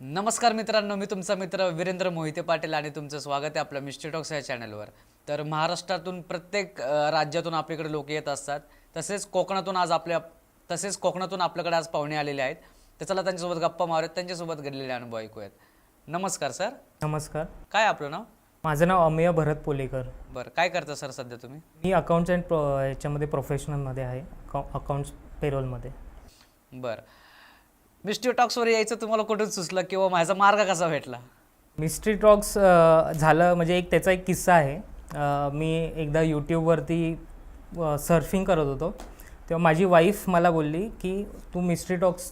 नमस्कार मित्रांनो मी तुमचा मित्र वीरेंद्र मोहिते पाटील आणि तुमचं स्वागत आहे आपल्या मिस्टर टॉक्स या चॅनलवर. तर महाराष्ट्रातून प्रत्येक राज्यातून आपल्याकडे लोक येत असतात. तसेच कोकणातून आज आपल्या तसेच कोकणातून आपल्याकडे आज पाहुणे आलेले आहेत. तर चला त्यांच्यासोबत गप्पा मारूयात त्यांच्यासोबत घडलेले अनुभव ऐकूयात. नमस्कार सर. नमस्कार. काय आपलं नाव? माझं नाव अमेय भरत पोलेकर. बरं काय करता सर सध्या तुम्ही? मी अकाउंट्स अँड प्रो याच्यामध्ये प्रोफेशनलमध्ये आहे अकाउ अकाउंट्स पेरोलमध्ये बरं. मिस्ट्री टॉक्सवर यायचं तुम्हाला कुठून सुचलं किंवा माझा मार्ग कसा भेटला? मिस्ट्री टॉक्स झालं म्हणजे एक त्याचा एक किस्सा आहे. मी एकदा यूट्यूबवरती सर्फिंग करत होतो. तेव्हा माझी वाईफ मला बोलली की तू मिस्ट्री टॉक्स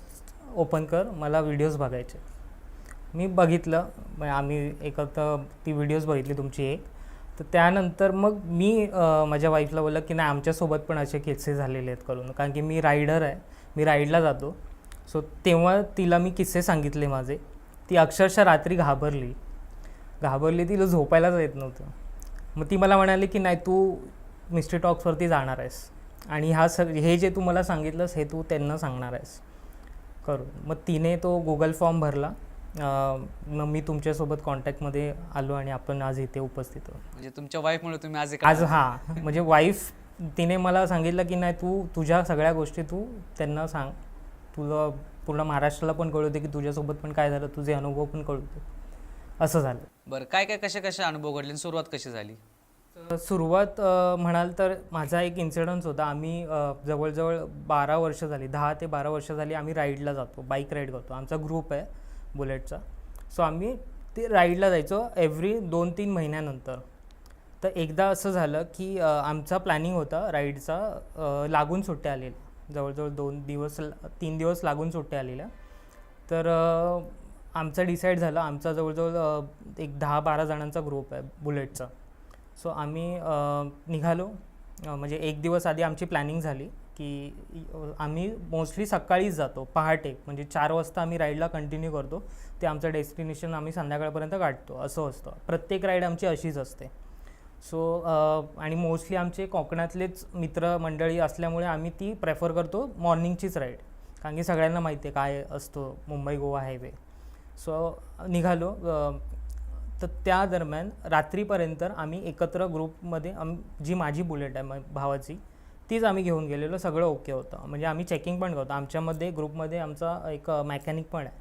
ओपन कर मला व्हिडिओज बघायचे. मी बघितलं मग आम्ही एकत्र ती व्हिडिओज बघितली तुमची एक. तर त्यानंतर मग मी माझ्या वाईफला बोललं की नाही आमच्यासोबत पण असे केसेस झालेले आहेत करून. कारण की मी रायडर आहे. मी राईडला जातो. सो तेव्हा तिला मी किस्से सांगितले माझे. ती अक्षरशः रात्री घाबरली. घाबरली तिला झोपायलाच येत नव्हतं. मग ती मला म्हणाली की नाही तू मिस्ट्री टॉक्सवरती जाणार आहेस. आणि हा सग हे जे तू मला सांगितलंस हे तू त्यांना सांगणार आहेस. करून मग तिने तो गुगल फॉर्म भरला. मग मी तुमच्यासोबत कॉन्टॅक्टमध्ये आलो आणि आपण आज इथे उपस्थित आहोत. म्हणजे तुमच्या वाईफमुळे तुम्ही आज आज हां. म्हणजे वाईफ तिने मला सांगितलं की नाही तू तुझ्या सगळ्या गोष्टी तू त्यांना सांग. तुला पूर्ण महाराष्ट्राला पण कळू दे की तुझ्यासोबत पण काय झालं तुझे अनुभव पण कळू दे. असं झालं. बरं काय काय कसे कसे अनुभव घडले आणि सुरुवात कशी झाली? तर सुरुवात अ, म्हणाल तर माझा एक इन्सिडन्स होता. आम्ही अ, जवळजवळ बारा वर्ष झाली दहा ते बारा वर्ष झाली आम्ही राईडला जातो बाईक राईड करतो. आमचा ग्रुप आहे बुलेटचा. सो आम्ही ते राईडला जायचो एव्हरी दोन तीन महिन्यानंतर. तर एकदा असं झालं की अ, आमचा प्लॅनिंग होता राईडचा लागून सुट्ट्या आलेल्या. जवळजवळ दोन दिवस तीन दिवस लागून सुट्ट्या आलेल्या. तर आमचं डिसाईड झालं. आमचा जवळजवळ एक दहा बारा जणांचा ग्रुप आहे बुलेटचा. सो आम्ही निघालो. म्हणजे एक दिवस आधी आमची प्लॅनिंग झाली की आम्ही मोस्टली सकाळीच जातो पहाटे. म्हणजे चार वाजता आम्ही राईडला कंटिन्यू करतो. ते आमचं डेस्टिनेशन आम्ही संध्याकाळपर्यंत काढतो. असं असतं. प्रत्येक राईड आमची अशीच असते. सो आणि मोस्टली आमचे कोकणातलेच मित्रमंडळी असल्यामुळे आम्ही ती प्रेफर करतो मॉर्निंगचीच राईड कारण की सगळ्यांना माहिती आहे काय असतो मुंबई गोवा हायवे सो निघालो तर त्या दरम्यान रात्रीपर्यंत आम्ही एकत्र ग्रुपमध्ये आम जी माझी बुलेट आहे भावाची तीच आम्ही घेऊन गेलेलो सगळं ओके होतं. म्हणजे आम्ही चेकिंग पण करतो. आमच्यामध्ये ग्रुपमध्ये आमचा एक मॅकॅनिक पण आहे.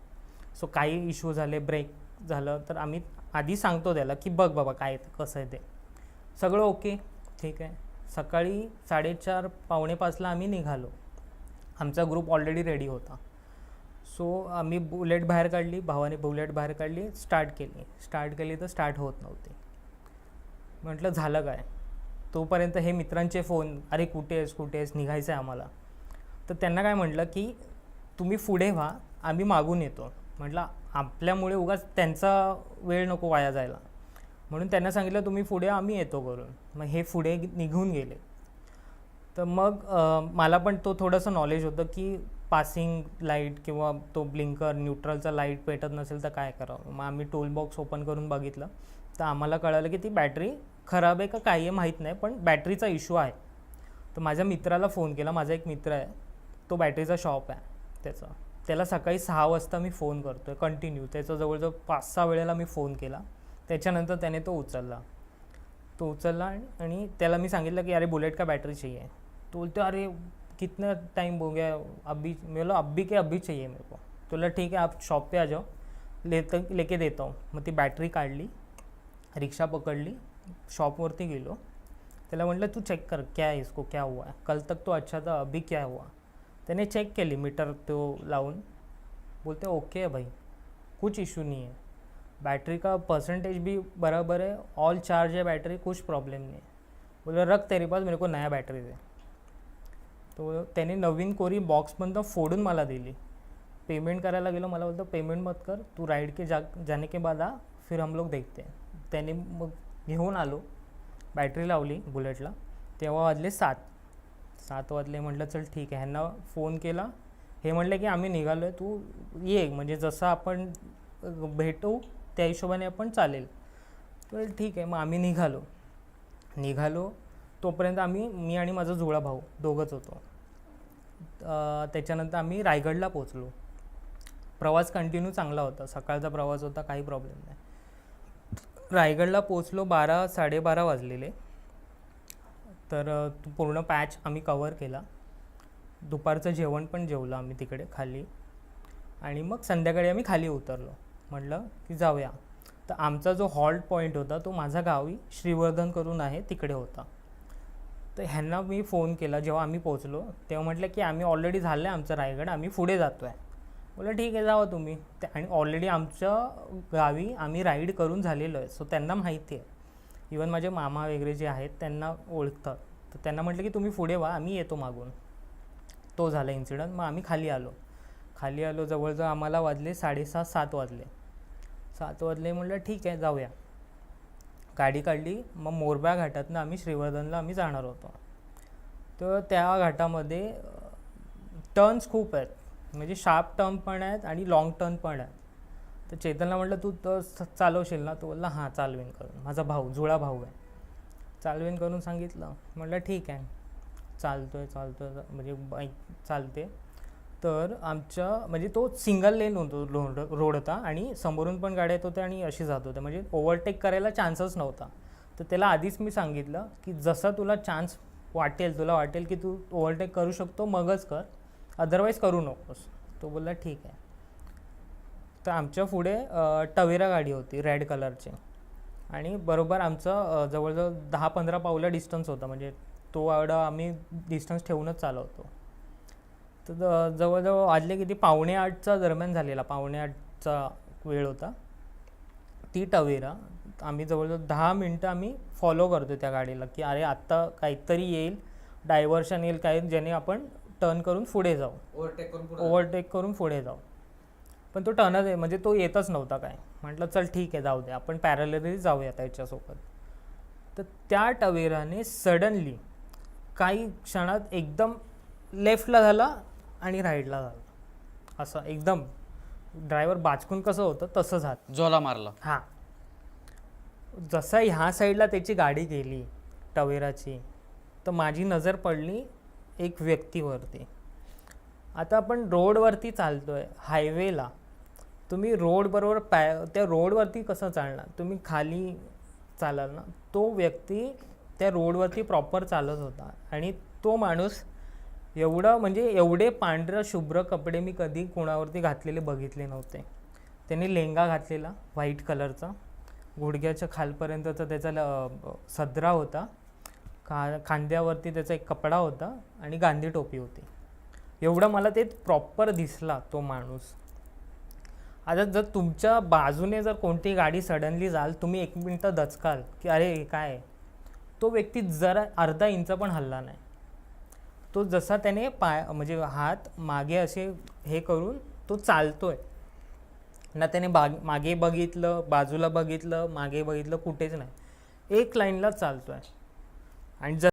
सो काही इश्यू झाले ब्रेक झालं तर आम्ही आधी सांगतो त्याला की बघ बाबा काय आहे, कसं आहे ते. सगळं ओके. ठीक आहे. सकाळी साडेचार पावणे पाचला आम्ही निघालो. आमचा ग्रुप ऑलरेडी रेडी होता. सो आम्ही बुलेट बाहेर काढली. भावाने बुलेट बाहेर काढली. स्टार्ट केली. स्टार्ट केली तर स्टार्ट होत नव्हती. म्हटलं झालं काय? तोपर्यंत हे मित्रांचे फोन अरे कुठे आहेस? कुठे आहेस? निघायचं आहे आम्हाला. तर त्यांना काय म्हटलं की तुम्ही पुढे व्हा. आम्ही मागून येतो. म्हटलं आपल्यामुळे उगाच त्यांचा वेळ नको वाया जायला. म्हणून त्यांना सांगितलं तुम्ही पुढे आम्ही येतो करून. मग हे पुढे निघून गेले. तर मग मला पण तो थोडंसं नॉलेज होतं की पासिंग लाइट किंवा तो ब्लिंकर न्यूट्रलचा लाइट पेटत नसेल तर काय करावं? मग आम्ही टोल बॉक्स ओपन करून बघितलं. तर आम्हाला कळालं की ती बॅटरी खराब आहे का काही आहे माहीत नाही पण बॅटरीचा इश्यू आहे. तर माझ्या मित्राला फोन केला. माझा एक मित्र आहे. तो बॅटरीचा शॉप आहे त्याचा. त्याला सकाळी सहा वाजता मी फोन करतो आहे कंटिन्यू त्याचा जवळजवळ पाच सहा वेळेला मी फोन केला. त्याच्यानंतर त्याने तो उचलला. तो उचलला आणि- त्याला मी सांगितलं की अरे बुलेट का बैटरी चाहिए? तो बोलते अरे कितना टाइम हो गया अभी मैं बोला अभी के अभी चाहिए मेरे को. तो बोला ठीक है आप शॉप पे आ जाओ लेते लेके देता हूँ. मग ती बॅटरी काढली रिक्षा पकडली शॉपवरती गेलो. त्याला म्हटलं तू चेक कर क्या है इसको क्या हुआ है? कल तक तो अच्छा था अभी क्या हुआ? त्याने चेक केली मीटर तो लावून. बोलते ओके है भाई कुछ इशू नहीं आहे बैटरी का परसेंटेज भी बराबर है। ऑल चार्ज है बैटरी कुछ प्रॉब्लम नहीं बोले रख तेरे पास मेरे को नया बैटरी दे। तो त्याने नवीन कोरी बॉक्समधनं फोडून मला दिली। पेमेंट करायला गेलो मला बोलतो पेमेंट मत कर तू राईड के जा जाने के बाद आ फिर हम लोग देखते त्याने मग घेऊन आलो बॅटरी लावली बुलेटला तेव्हा वाजले सात. सात वाजले म्हटलं चल ठीक आहे. ह्यांना फोन केला हे म्हटलं की आम्ही निघालो आहे तू ये. म्हणजे जसं आपण भेटू त्या हिशोबाने आपण चालेल. तर ठीक आहे मग आम्ही निघालो. निघालो. तोपर्यंत आम्ही मी आणि माझा जुळा भाऊ दोघंच होतो. त्याच्यानंतर आम्ही रायगडला पोचलो प्रवास कंटिन्यू चांगला होता. सकाळचा प्रवास होता काही प्रॉब्लेम नाही. रायगडला पोचलो बारा साडेबारा वाजलेले. तर पूर्ण पॅच आम्ही कवर केला. दुपारचं जेवण पण जेवलं आम्ही तिकडे खाली. आणि मग संध्याकाळी आम्ही खाली उतरलो. म्हटलं की जाऊया. तर आमचा जो हॉल्ट पॉईंट होता तो माझा गावी श्रीवर्धन करून आहे तिकडे होता. तर ह्यांना मी फोन केला जेव्हा आम्ही पोचलो तेव्हा म्हटलं की आम्ही ऑलरेडी झालं आहे आमचं रायगड आम्ही पुढे जातो आहे बोला ठीक आहे जावा तुम्ही. ते आणि ऑलरेडी आमच्या गावी आम्ही राईड करून झालेलो आहे. सो त्यांना माहिती आहे. इवन माझे मामा वगैरे जे आहेत त्यांना ओळखतात. तर त्यांना म्हटलं की तुम्ही पुढे व्हा आम्ही येतो मागून. तो झाला इन्सिडंट मग आम्ही खाली आलो. खाली आलो जवळजवळ आम्हाला वाजले साडेसहा सात वाजले. सात वाजले म्हटलं ठीक आहे जाऊया. गाडी काढली मग मोरब्या घाटातनं आम्ही श्रीवर्धनला आम्ही जाणार होतो. तर त्या घाटामध्ये टर्न्स खूप आहेत. म्हणजे शार्प टर्न पण आहेत आणि लाँग टर्न पण आहेत. तर चेतनला म्हटलं तू तर चालवशील ना? तो बोलला हां चालवेन करून. माझा भाऊ जुळा भाऊ आहे. चालवेन करून सांगितलं. म्हटलं ठीक आहे. चालतो आहे चालतो आहे म्हणजे बाईक चालते. तर आमच्या म्हणजे तो सिंगल लेन होतो रोड होता आणि समोरून पण गाड्या येत होत्या आणि अशी जात होत्या. म्हणजे ओव्हरटेक करायला चान्सच नव्हता. तर त्याला आधीच मी सांगितलं की जसा तुला चान्स वाटेल तुला वाटेल की तू ओव्हरटेक करू शकतो मगच कर. अदरवाईज करू नकोस. तो बोलला ठीक आहे. तर आमच्या पुढे टवेरा गाडी होती रेड कलरची आणि बरोबर आमचं जवळजवळ दहा पंधरा पावलं डिस्टन्स होता. म्हणजे तो एवढा आम्ही डिस्टन्स ठेवूनच चालवतो. तर जवळजवळ वाजले किती पावणे आठचा दरम्यान झालेला पावणे आठचा वेळ होता. ती टवेरा आम्ही जवळजवळ दहा मिनटं आम्ही फॉलो करतो त्या गाडीला की अरे आत्ता काहीतरी येईल डायव्हर्शन येईल काय ज्याने आपण टर्न करून पुढे जाऊ. ओव्हरटेक करून पुढे ओव्हरटेक करून पुढे जाऊ. पण तो टर्नच आहे म्हणजे तो येतच नव्हता काय. म्हटलं चल ठीक आहे जाऊ दे आपण पॅरलरी जाऊया त्याच्यासोबत तर त्या टवेराने सडनली काही क्षणात एकदम लेफ्टला झाला आणि राईटला झाला असं एकदम ड्रायव्हर बाचकून कसं होतं तसं झालं जोला मारला. हां. जसा ह्या साईडला त्याची गाडी गेली टवेराची तर माझी नजर पडली एक व्यक्तीवरती. आता आपण रोडवरती चालतोय हायवेला तुम्ही रोडबरोबर पॅ त्या रोडवरती कसं चालणार? तुम्ही खाली चालाल ना तो व्यक्ती त्या रोडवरती प्रॉपर चालत होता आणि तो माणूस एवढं म्हणजे एवढे पांढरं शुभ्र कपडे मी कधी कोणावरती घातलेले बघितले नव्हते. त्यांनी लेंगा घातलेला व्हाईट कलरचा गुडघ्याच्या खालपर्यंतचा त्याचा ल- सदरा होता. खा खांद्यावरती त्याचा एक कपडा होता आणि गांधी टोपी होती. एवढं मला ते प्रॉपर दिसला तो माणूस. आता जर तुमच्या बाजूने जर कोणती गाडी सडनली जाल तुम्ही एक मिनटं दचकाल की अरे काय? तो व्यक्ती जरा अर्धा इंच पण हल्ला नाही. तो जसा त्याने पाय म्हणजे हात मागे असे हे करून तो चालतोय. ना त्याने बाग मागे बघितलं बाजूला बघितलं मागे बघितलं कुठेच नाही. एक लाईनला चालतोय. आणि जर